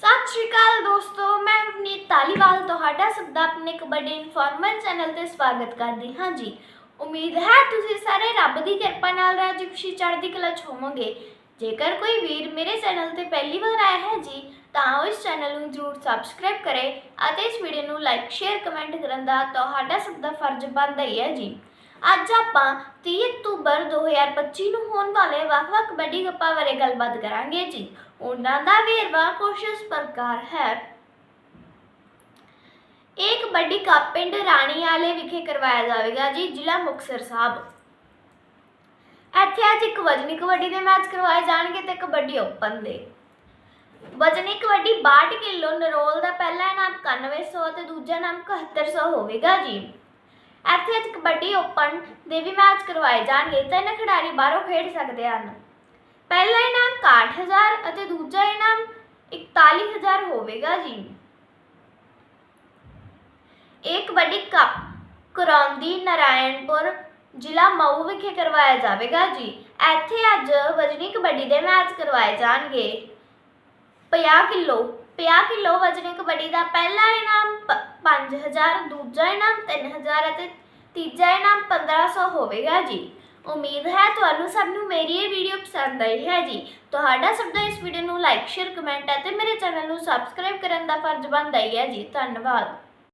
ਸਤਿ ਸ਼੍ਰੀ ਅਕਾਲ ਦੋਸਤੋ, ਮੈਂ ਰਵਨੀਤ ਤਾਲੀਵਾਲ ਤੁਹਾਡਾ ਸਭ ਦਾ ਆਪਣੇ ਕਬੱਡੀ ਇਨਫੋਰਮਰ ਚੈਨਲ ਤੇ ਸਵਾਗਤ ਕਰਦੀ ਹਾਂ ਜੀ। ਉਮੀਦ ਹੈ ਤੁਸੀਂ ਸਾਰੇ ਰੱਬ ਦੀ ਕਿਰਪਾ ਨਾਲ ਰਾਜੀ ਖੁਸ਼ੀ ਚੜ੍ਹਦੀ ਕਲਾ 'ਚ ਹੋਵੋਗੇ। ਜੇਕਰ ਕੋਈ ਵੀਰ ਮੇਰੇ ਚੈਨਲ ਤੇ ਪਹਿਲੀ ਵਾਰ ਆਇਆ ਹੈ ਜੀ, ਤਾਂ ਉਹ ਇਸ ਚੈਨਲ ਨੂੰ ਜਰੂਰ ਸਬਸਕ੍ਰਾਈਬ ਕਰੇ ਅਤੇ ਇਸ ਵੀਡੀਓ ਨੂੰ ਲਾਈਕ ਸ਼ੇਅਰ ਕਮੈਂਟ ਕਰਨ ਦਾ ਤੁਹਾਡਾ ਸਭ ਦਾ ਫਰਜ਼ ਬਣਦਾ ਹੀ ਹੈ ਜੀ। ਅੱਜ ਆਪਾਂ 30 ਅਕਤੂਬਰ 2025 ਨੂੰ ਹੋਣ ਵਾਲੇ ਵੱਖ-ਵੱਖ ਕਬੱਡੀ ਕੱਪਾਂ ਬਾਰੇ ਗੱਲਬਾਤ ਕਰਾਂਗੇ ਜੀ। ਉਹਨਾਂ ਦਾ ਵੇਰਵਾ ਕੁਛ ਇਸ ਪ੍ਰਕਾਰ ਹੈ। ਇਹ ਕਬੱਡੀ ਕੱਪ ਪਿੰਡ ਰਾਣੀ ਵਾਲੇ ਵਿਖੇ ਕਰਵਾਇਆ ਜਾਵੇਗਾ ਜੀ, ਜ਼ਿਲ੍ਹਾ ਮੁਕਤਸਰ ਸਾਹਿਬ। ਇੱਥੇ ਅੱਜ ਇੱਕ ਵਜਨੀ ਕਬੱਡੀ ਦੇ ਮੈਚ ਕਰਵਾਏ ਜਾਣਗੇ ਤੇ ਕਬੱਡੀ ਓਪਨ ਦੇ। ਵਜਨੀ ਕਬੱਡੀ 62 ਕਿਲੋ ਨਰੋਲ ਦਾ ਪਹਿਲਾ ਇਨਾਮ 9100 ਤੇ ਦੂਜਾ ਇਨਾਮ 7100 ਹੋਵੇਗਾ ਜੀ। ਇੱਥੇ ਅੱਜ ਕਬੱਡੀ ਓਪਨ ਦੇ ਵੀ ਮੈਚ ਕਰਵਾਏ ਜਾਣਗੇ ਤਿੰਨ ਖਿਡਾਰੀ ਬਾਹਰੋਂ ਖੇਡ ਸਕਦੇ ਹਨ। ਪਹਿਲਾ ਇਨਾਮ 61000 ਅਤੇ ਦੂਜਾ ਇਨਾਮ 41000 ਹੋਵੇਗਾ ਜੀ। ਇਹ ਕਬੱਡੀ ਕੱਪ ਕਰੌਂਦੀ ਨਾਰਾਇਣਪੁਰ ਜ਼ਿਲ੍ਹਾ ਮਊ ਵਿਖੇ ਕਰਵਾਇਆ ਜਾਵੇਗਾ ਜੀ। ਇੱਥੇ ਅੱਜ ਵਜਨੀ ਕਬੱਡੀ ਦੇ ਮੈਚ ਕਰਵਾਏ ਜਾਣਗੇ। 50 ਕਿਲੋ 50 ਕਿਲੋ ਵਜਨੀ ਕਬੱਡੀ ਦਾ ਪਹਿਲਾ ਇਨਾਮ 5000 ਦੂਜਾ ਇਨਾਮ 3000 ਅਤੇ ਤੀਜਾ ਇਨਾਮ 1500 ਹੋਵੇਗਾ ਜੀ। ਉਮੀਦ ਹੈ ਤੁਹਾਨੂੰ ਸਭ ਨੂੰ ਮੇਰੀ ਇਹ ਵੀਡੀਓ ਪਸੰਦ ਆਈ ਹੈ ਜੀ। ਤੁਹਾਡਾ ਸਭ ਦਾ ਇਸ ਵੀਡੀਓ ਨੂੰ ਲਾਈਕ, ਸ਼ੇਅਰ, ਕਮੈਂਟ ਅਤੇ ਮੇਰੇ ਚੈਨਲ ਨੂੰ ਸਬਸਕ੍ਰਾਈਬ ਕਰਨ ਦਾ ਫਰਜ਼ ਬਣਦਾ ਹੀ ਹੈ ਜੀ। ਧੰਨਵਾਦ।